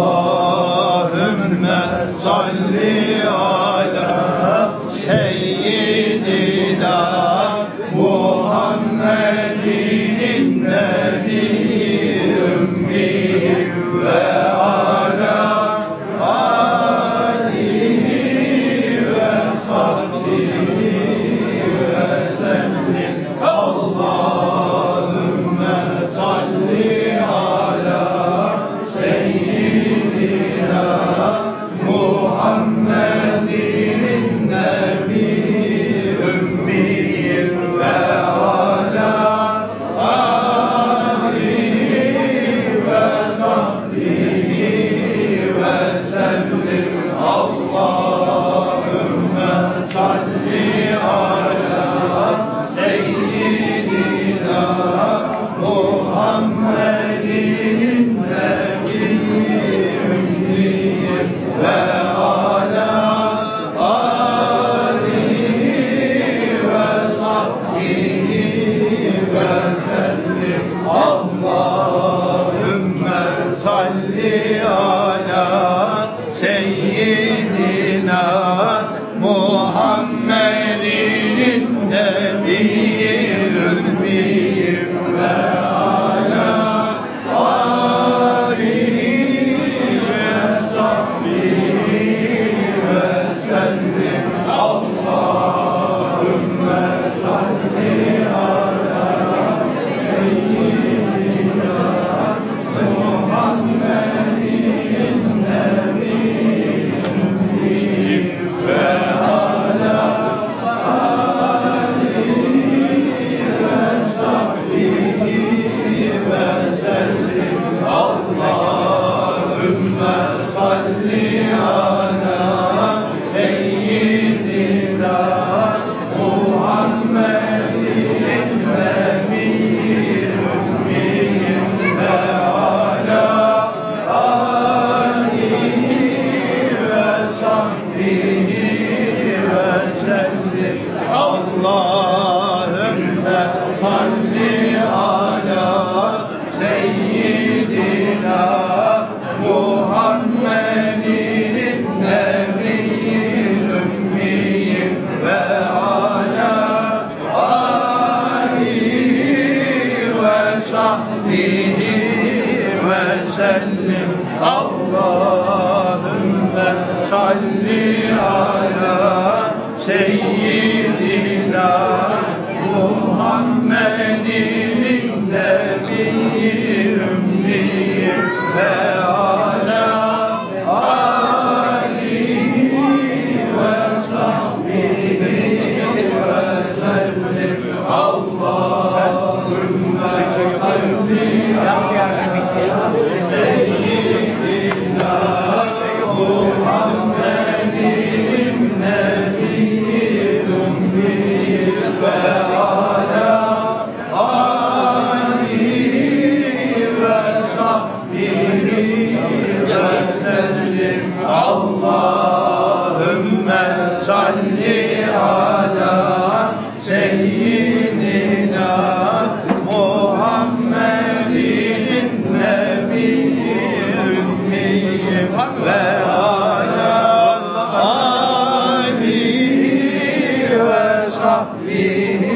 Allahümme salli ala وسلم اللهم صل على سيدنا محمد النبي أمي وعلى آله وصحبه وسلم الله Krishna,